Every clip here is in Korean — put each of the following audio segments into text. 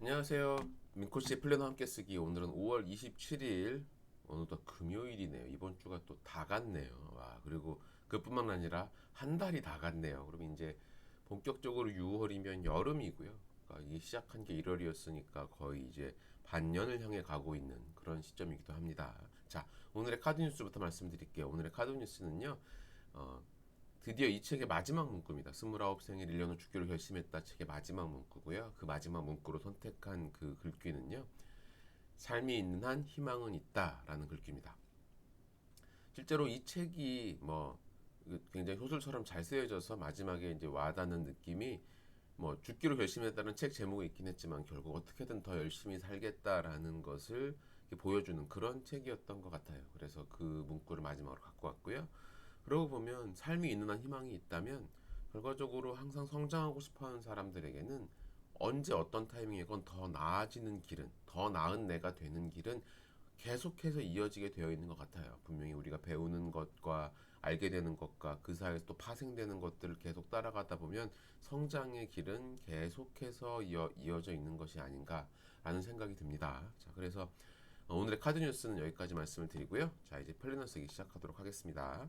안녕하세요. 민코씨의 플래너 함께 쓰기. 오늘은 5월 27일. 어느덧 금요일이네요. 이번 주가 또 다 갔네요. 와, 그리고 그뿐만 아니라 한 달이 다 갔네요. 그럼 이제 본격적으로 6월이면 여름이고요. 그러니까 이게 시작한 게 1월이었으니까 거의 이제 반년을 향해 가고 있는 그런 시점이기도 합니다. 자, 오늘의 카드 뉴스부터 말씀드릴게요. 오늘의 카드 뉴스는요. 어, 드디어 이 책의 마지막 문구입니다. 29생일 1년 후 죽기로 결심했다 책의 마지막 문구고요. 그 마지막 문구로 선택한 그 글귀는요. 삶이 있는 한 희망은 있다라는 글귀입니다. 실제로 이 책이 뭐 굉장히 소설처럼 잘 쓰여져서 마지막에 이제 와닿는 느낌이 뭐 죽기로 결심했다는 책 제목이 있긴 했지만 결국 어떻게든 더 열심히 살겠다라는 것을 보여주는 그런 책이었던 것 같아요. 그래서 그 문구를 마지막으로 갖고 왔고요. 그러고 보면 삶이 있는 한 희망이 있다면 결과적으로 항상 성장하고 싶어하는 사람들에게는 언제 어떤 타이밍이건 더 나아지는 길은 더 나은 내가 되는 길은 계속해서 이어지게 되어 있는 것 같아요. 분명히 우리가 배우는 것과 알게 되는 것과 그 사이에서 또 파생되는 것들을 계속 따라가다 보면 성장의 길은 계속해서 이어, 이어져 있는 것이 아닌가라는 생각이 듭니다. 자, 그래서 오늘의 카드 뉴스는 여기까지 말씀을 드리고요. 자, 이제 플래너 쓰기 시작하도록 하겠습니다.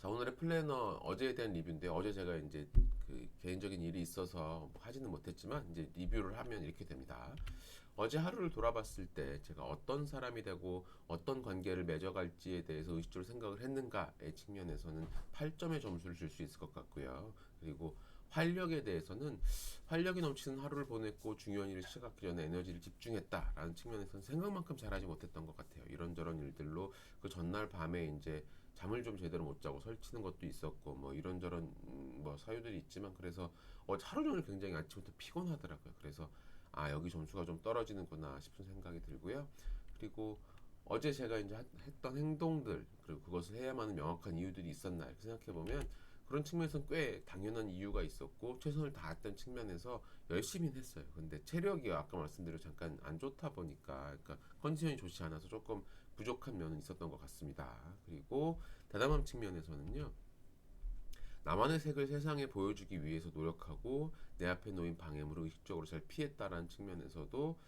자, 오늘의 플래너 어제에 대한 리뷰인데 어제 제가 이제 그 개인적인 일이 있어서 하지는 못했지만 이제 리뷰를 하면 이렇게 됩니다. 어제 하루를 돌아봤을 때 제가 어떤 사람이 되고 어떤 관계를 맺어갈지에 대해서 의식적으로 생각을 했는가의 측면에서는 8점의 점수를 줄 수 있을 것 같고요. 그리고 활력에 대해서는 활력이 넘치는 하루를 보냈고 중요한 일을 시작하기 전에 에너지를 집중했다라는 측면에서는 생각만큼 잘하지 못했던 것 같아요. 이런저런 일들로 그 전날 밤에 이제 잠을 좀 제대로 못 자고 설치는 것도 있었고 뭐 이런저런 음, 뭐 사유들이 있지만 그래서 어제 하루 종일 굉장히 아침부터 피곤하더라고요. 그래서 아 여기 점수가 좀 떨어지는구나 싶은 생각이 들고요. 그리고 어제 제가 이제 하- 했던 행동들 그리고 그것을 해야만 명확한 이유들이 있었나 이렇게 생각해 보면 그런 측면에서는 꽤 당연한 이유가 있었고 최선을 다했던 측면에서 열심히 했어요. 근데 체력이 아까 말씀드린 잠깐 안 좋다 보니까 그러니까 컨디션이 좋지 않아서 조금 부족한 면은 있었던 것 같습니다. 그리고 대담한 측면에서는요. 나만의 색을 세상에 보여주기 위해서 노력하고 내 앞에 놓인 방해물을 의식적으로 잘 피했다라는 측면에서도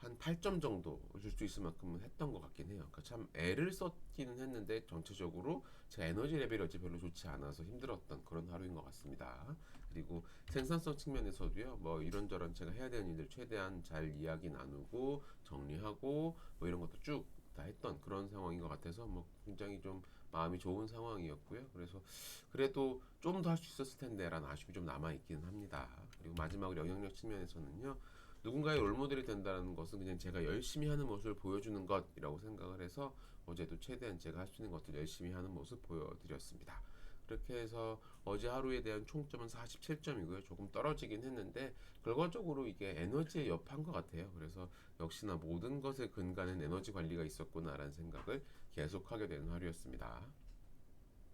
한 8점 정도 줄 수 있을 만큼은 했던 것 같긴 해요. 그러니까 참 애를 썼기는 했는데 전체적으로 제 에너지 레벨이 어제 별로 좋지 않아서 힘들었던 그런 하루인 것 같습니다. 그리고 생산성 측면에서도요. 뭐 이런저런 제가 해야 되는 일들 최대한 잘 이야기 나누고 정리하고 뭐 이런 것도 쭉 다 했던 그런 상황인 것 같아서 뭐 굉장히 좀 마음이 좋은 상황이었고요. 그래서 그래도 좀 더 할 수 있었을 텐데라는 아쉬움이 좀 남아 있기는 합니다. 그리고 마지막으로 영향력 측면에서는요. 누군가의 롤모델이 된다는 것은 그냥 제가 열심히 하는 모습을 보여주는 것이라고 생각을 해서 어제도 최대한 제가 할 수 있는 것들 열심히 하는 모습 보여드렸습니다. 그렇게 해서 어제 하루에 대한 총점은 47점이고요. 조금 떨어지긴 했는데 결과적으로 이게 에너지의 여파인 것 같아요. 그래서 역시나 모든 것의 근간엔 에너지 관리가 있었구나라는 생각을 계속하게 되는 하루였습니다.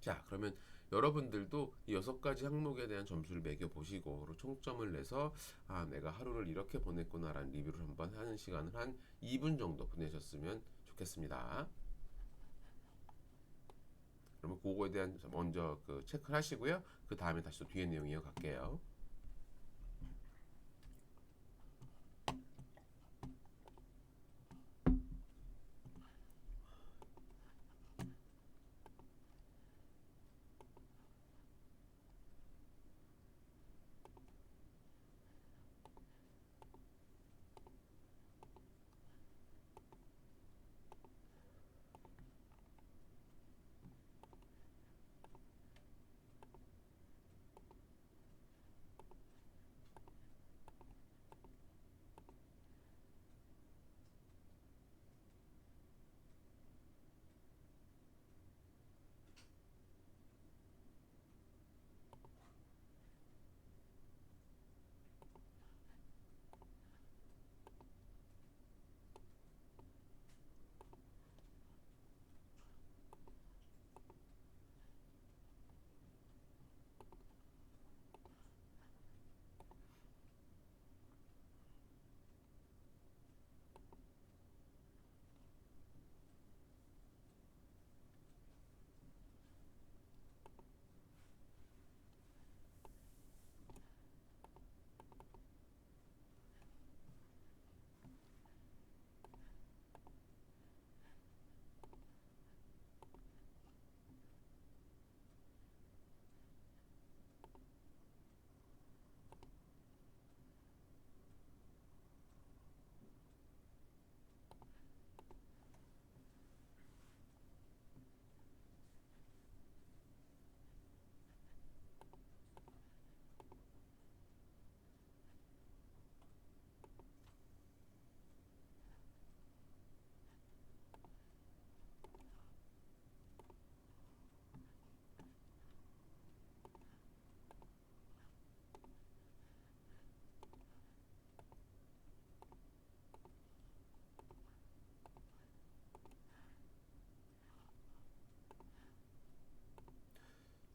자, 그러면 여러분들도 이 여섯 가지 항목에 대한 점수를 매겨 보시고 총점을 내서 아, 내가 하루를 이렇게 보냈구나라는 리뷰를 한번 하는 시간을 한 2분 정도 보내셨으면 좋겠습니다. 그러면 그거에 대한 먼저 그 체크를 하시고요. 그 다음에 다시 또 뒤에 내용 이어갈게요.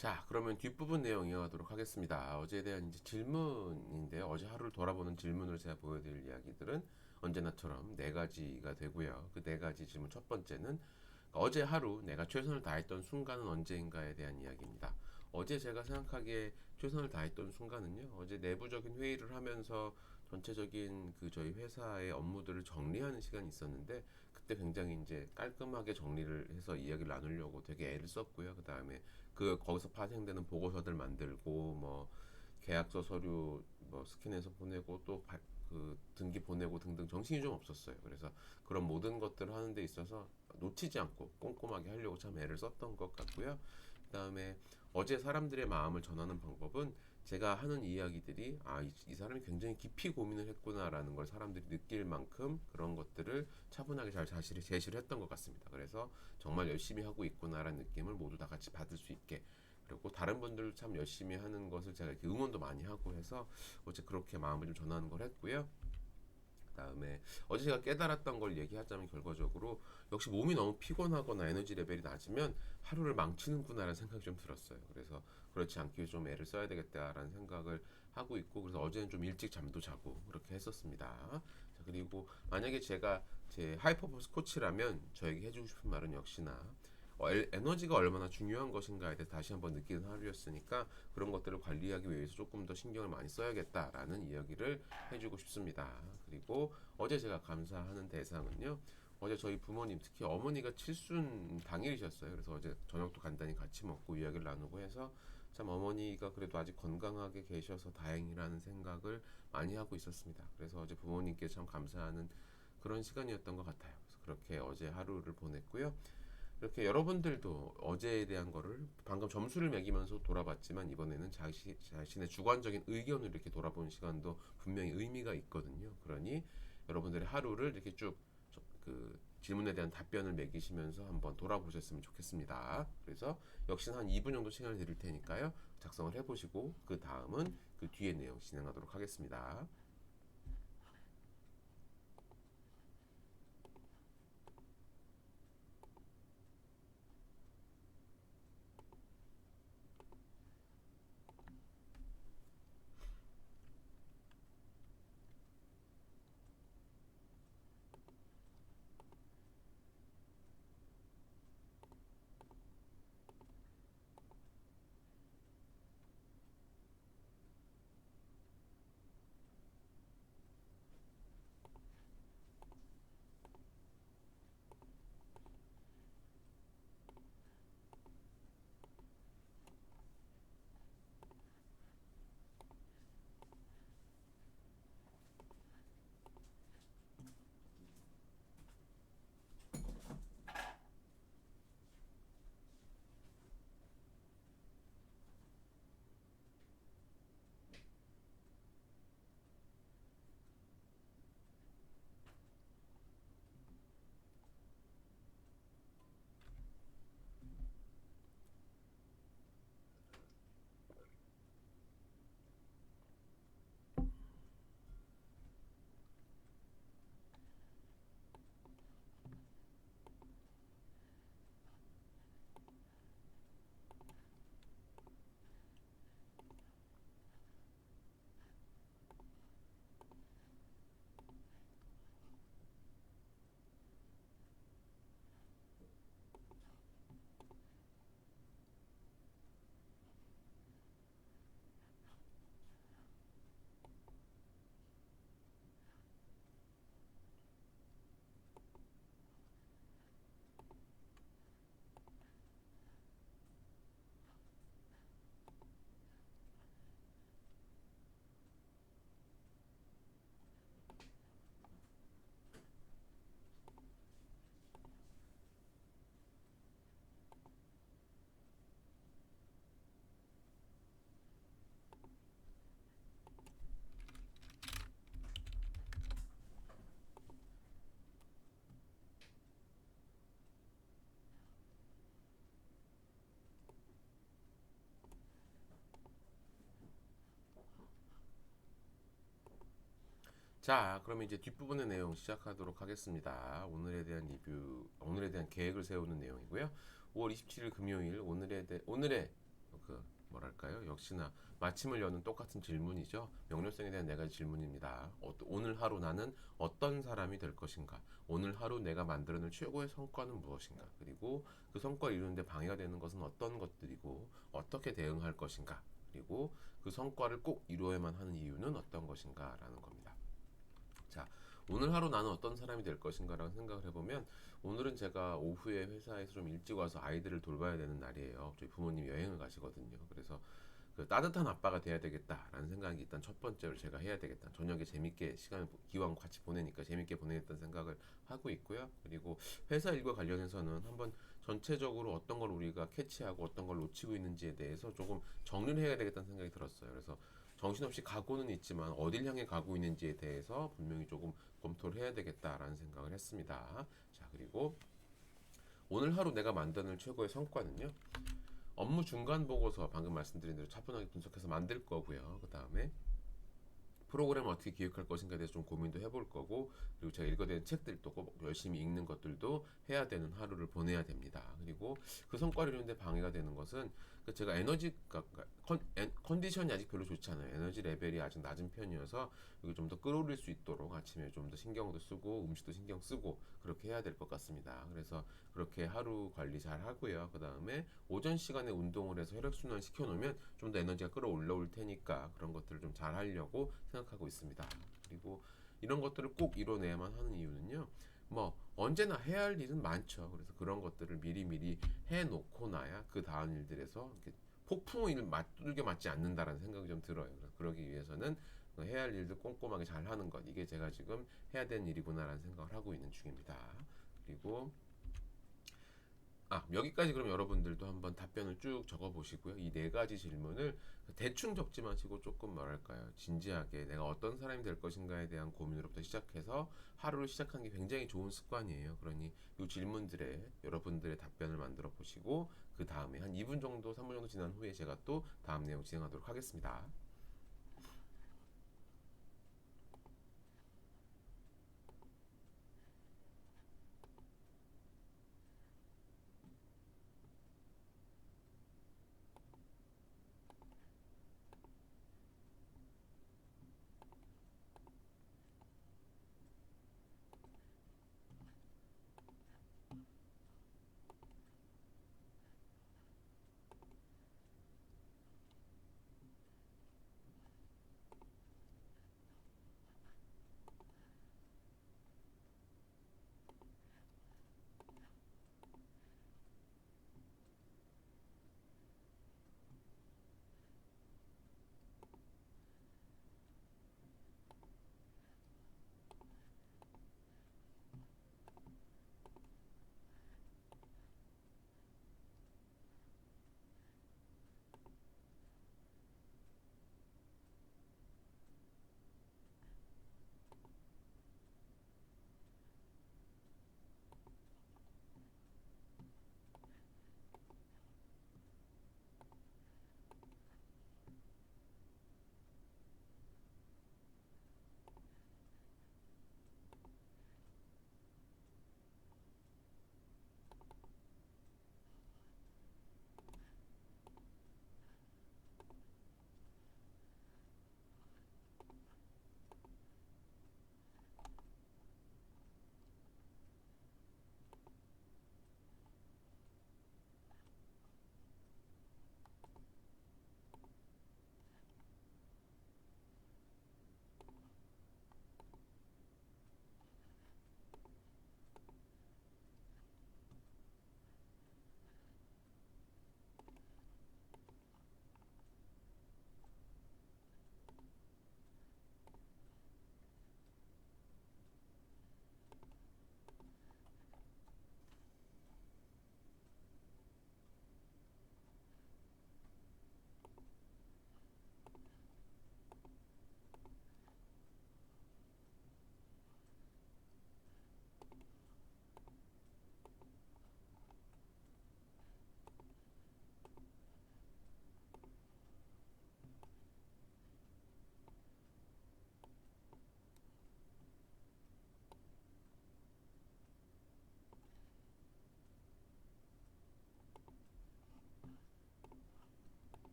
자, 그러면 뒷부분 내용 이어가도록 하겠습니다. 어제에 대한 이제 질문인데요. 어제 하루를 돌아보는 질문을 제가 보여드릴 이야기들은 언제나처럼 네 가지가 되고요. 그 네 가지 질문 첫 번째는 어제 하루 내가 최선을 다했던 순간은 언제인가에 대한 이야기입니다. 어제 제가 생각하기에 최선을 다했던 순간은요. 어제 내부적인 회의를 하면서 전체적인 그 저희 회사의 업무들을 정리하는 시간이 있었는데 그때 굉장히 이제 깔끔하게 정리를 해서 이야기를 나누려고 되게 애를 썼고요. 그 다음에 그 거기서 파생되는 보고서들 만들고 뭐 계약서 서류 뭐 스캔해서 보내고 또 그 등기 보내고 등등 정신이 좀 없었어요. 그래서 그런 모든 것들을 하는 데 있어서 놓치지 않고 꼼꼼하게 하려고 참 애를 썼던 것 같고요. 그다음에 어제 사람들의 마음을 전하는 방법은 제가 하는 이야기들이 아, 이, 이 사람이 굉장히 깊이 고민을 했구나라는 걸 사람들이 느낄 만큼 그런 것들을 차분하게 잘 자시를 제시를 했던 것 같습니다. 그래서 정말 열심히 하고 있구나라는 느낌을 모두 다 같이 받을 수 있게 그리고 다른 분들도 참 열심히 하는 것을 제가 이렇게 응원도 많이 하고 해서 어제 그렇게 마음을 좀 전하는 걸 했고요. 그다음에 어제 제가 깨달았던 걸 얘기하자면 결과적으로 역시 몸이 너무 피곤하거나 에너지 레벨이 낮으면 하루를 망치는구나라는 생각이 좀 들었어요. 그래서 그렇지 않기 위해 좀 애를 써야 되겠다라는 생각을 하고 있고 그래서 어제는 좀 일찍 잠도 자고 그렇게 했었습니다. 자, 그리고 만약에 제가 제 하이퍼포스 코치라면 저에게 해주고 싶은 말은 역시나 어, 엘- 에너지가 얼마나 중요한 것인가에 대해 다시 한번 느끼는 하루였으니까 그런 것들을 관리하기 위해서 조금 더 신경을 많이 써야겠다라는 이야기를 해주고 싶습니다. 그리고 어제 제가 감사하는 대상은요. 어제 저희 부모님 특히 어머니가 칠순 당일이셨어요. 그래서 어제 저녁도 간단히 같이 먹고 이야기를 나누고 해서 참 어머니가 그래도 아직 건강하게 계셔서 다행이라는 생각을 많이 하고 있었습니다. 그래서 어제 부모님께 참 감사하는 그런 시간이었던 것 같아요. 그래서 그렇게 어제 하루를 보냈고요. 이렇게 여러분들도 어제에 대한 거를 방금 점수를 매기면서 돌아봤지만 이번에는 자시, 자신의 주관적인 의견을 이렇게 돌아보는 시간도 분명히 의미가 있거든요. 그러니 여러분들의 하루를 이렇게 쭉그 질문에 대한 답변을 매기시면서 한번 돌아보셨으면 좋겠습니다. 그래서 역시나 한 2분 정도 시간을 드릴 테니까요. 작성을 해보시고 그 다음은 그 뒤에 내용 진행하도록 하겠습니다. 자, 그러면 이제 뒷부분의 내용 시작하도록 하겠습니다. 오늘에 대한 리뷰, 오늘에 대한 계획을 세우는 내용이고요. 5월 27일 금요일 오늘에 대, 오늘의 그 뭐랄까요? 역시나 마침을 여는 똑같은 질문이죠. 명료성에 대한 네 가지 질문입니다. 어, 오늘 하루 나는 어떤 사람이 될 것인가? 오늘 하루 내가 만들어낼 최고의 성과는 무엇인가? 그리고 그 성과를 이루는데 방해가 되는 것은 어떤 것들이고 어떻게 대응할 것인가? 그리고 그 성과를 꼭 이루어야만 하는 이유는 어떤 것인가라는 겁니다. 자, 오늘 하루 나는 어떤 사람이 될 것인가라는 생각을 해보면 오늘은 제가 오후에 회사에서 좀 일찍 와서 아이들을 돌봐야 되는 날이에요. 저희 부모님 여행을 가시거든요. 그래서 그 따뜻한 아빠가 돼야 되겠다라는 생각이 일단 첫 번째로 제가 해야 되겠다. 저녁에 재밌게 시간을 기왕 같이 보내니까 재밌게 보내겠다는 생각을 하고 있고요. 그리고 회사 일과 관련해서는 한번 전체적으로 어떤 걸 우리가 캐치하고 어떤 걸 놓치고 있는지에 대해서 조금 정리를 해야 되겠다는 생각이 들었어요. 그래서 정신없이 가고는 있지만 어딜 향해 가고 있는지에 대해서 분명히 조금 검토를 해야 되겠다라는 생각을 했습니다. 자, 그리고 오늘 하루 내가 만드는 최고의 성과는요. 업무 중간 보고서 방금 말씀드린 대로 차분하게 분석해서 만들 거고요. 그 다음에 프로그램을 어떻게 기획할 것인가에 대해서 좀 고민도 해볼 거고 그리고 제가 되는 책들도 꼭 열심히 읽는 것들도 해야 되는 하루를 보내야 됩니다. 그리고 그 성과를 이루는데 방해가 되는 것은 그 제가 에너지 그러니까 컨, 엔- 컨디션이 아직 별로 좋지 않아요. 에너지 레벨이 아직 낮은 편이어서 이거 좀더 끌어올릴 수 있도록 아침에 좀 더 신경도 쓰고 음식도 신경 쓰고 그렇게 해야 될 것 같습니다. 그래서 그렇게 하루 관리 잘 하고요. 그 다음에 오전 시간에 운동을 해서 혈액순환 시켜놓으면 좀 더 에너지가 끌어올라올 테니까 그런 것들을 좀 잘 하려고 생각하고 있습니다. 그리고 이런 것들을 꼭 이뤄내야만 하는 이유는요. 뭐 언제나 해야 할 일은 많죠. 그래서 그런 것들을 미리미리 해놓고 나야 그 다음 일들에서 이렇게 폭풍을 맞들게 맞지 않는다라는 생각이 좀 들어요. 그러기 위해서는 그 해야 할 일들 꼼꼼하게 잘 하는 것 이게 제가 지금 해야 되는 일이구나라는 생각을 하고 있는 중입니다. 그리고 아 여기까지 그럼 여러분들도 한번 답변을 쭉 적어 보시고요. 이 네 가지 질문을 대충 적지 마시고 조금 뭐랄까요 진지하게 내가 어떤 사람이 될 것인가에 대한 고민으로부터 시작해서 하루를 시작한 게 굉장히 좋은 습관이에요. 그러니 이 질문들에 여러분들의 답변을 만들어 보시고 그 다음에 한 2분 정도, 3분 정도 지난 후에 제가 또 다음 내용 진행하도록 하겠습니다.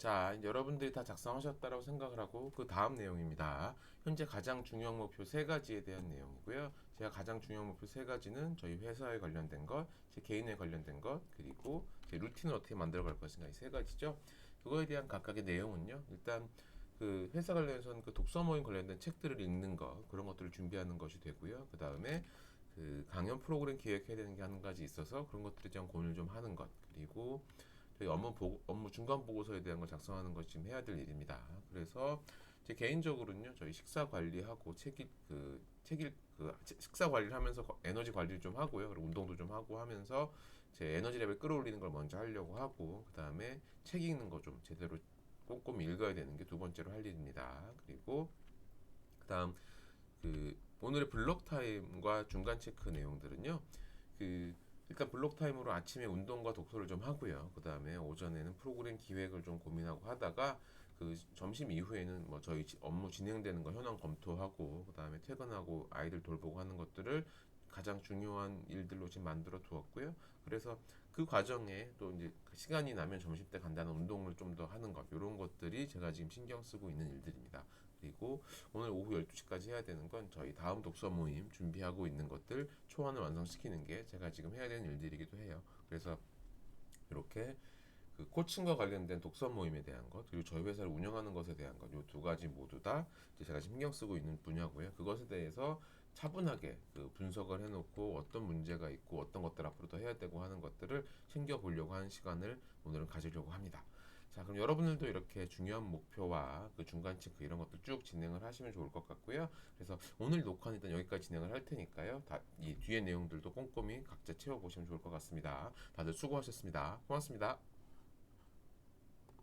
자, 여러분들이 다 작성하셨다라고 생각을 하고 그 다음 내용입니다. 현재 가장 중요한 목표 세 가지에 대한 내용이고요. 제가 가장 중요한 목표 세 가지는 저희 회사에 관련된 것, 제 개인에 관련된 것, 그리고 제 루틴을 어떻게 만들어 갈 것인가 이 세 가지죠. 그거에 대한 각각의 내용은요. 일단 그 회사 관련해서는 그 독서 모임 관련된 책들을 읽는 거 그런 것들을 준비하는 것이 되고요. 그 다음에 그 강연 프로그램 기획해야 되는 게 한 가지 있어서 그런 것들에 대한 고민을 좀 하는 것 그리고 저희 업무 보고, 업무 중간 보고서에 대한 걸 작성하는 것이 지금 해야 될 일입니다. 그래서 제 개인적으로는요, 저희 식사 관리하고 책일 그 책일 그 식사 관리를 하면서 거- 에너지 관리를 좀 하고요. 그리고 운동도 좀 하고 하면서 제 에너지 레벨 끌어올리는 걸 먼저 하려고 하고 그 다음에 책 읽는 거 좀 제대로 꼼꼼히 읽어야 되는 게 두 번째로 할 일입니다. 그리고 그 다음 그 오늘의 블록 타임과 중간 체크 내용들은요. 그 일단 블록 타임으로 아침에 운동과 독서를 좀 하고요. 그 다음에 오전에는 프로그램 기획을 좀 고민하고 하다가 그 점심 이후에는 뭐 저희 지- 업무 진행되는 거 현황 검토하고 그 다음에 퇴근하고 아이들 돌보고 하는 것들을 가장 중요한 일들로 지금 만들어 두었고요. 그래서 그 과정에 또 이제 그 시간이 나면 점심 때 간단한 운동을 좀 더 하는 것 이런 것들이 제가 지금 신경 쓰고 있는 일들입니다. 그리고 오늘 오후 12시까지 해야 되는 건 저희 다음 독서 모임 준비하고 있는 것들 초안을 완성시키는 게 제가 지금 해야 되는 일들이기도 해요. 그래서 이렇게 그 코칭과 관련된 독서 모임에 대한 것 그리고 저희 회사를 운영하는 것에 대한 것 이 두 가지 모두 다 제가 신경 쓰고 있는 분야고요. 그것에 대해서 차분하게 그 분석을 해놓고 어떤 문제가 있고 어떤 것들 앞으로 더 해야 되고 하는 것들을 챙겨보려고 하는 시간을 오늘은 가지려고 합니다. 자, 그럼 여러분들도 이렇게 중요한 목표와 그 중간 체크 이런 것들 쭉 진행을 하시면 좋을 것 같고요. 그래서 오늘 녹화는 일단 여기까지 진행을 할 테니까요. 다 이 뒤에 내용들도 꼼꼼히 각자 채워보시면 좋을 것 같습니다. 다들 수고하셨습니다. 고맙습니다.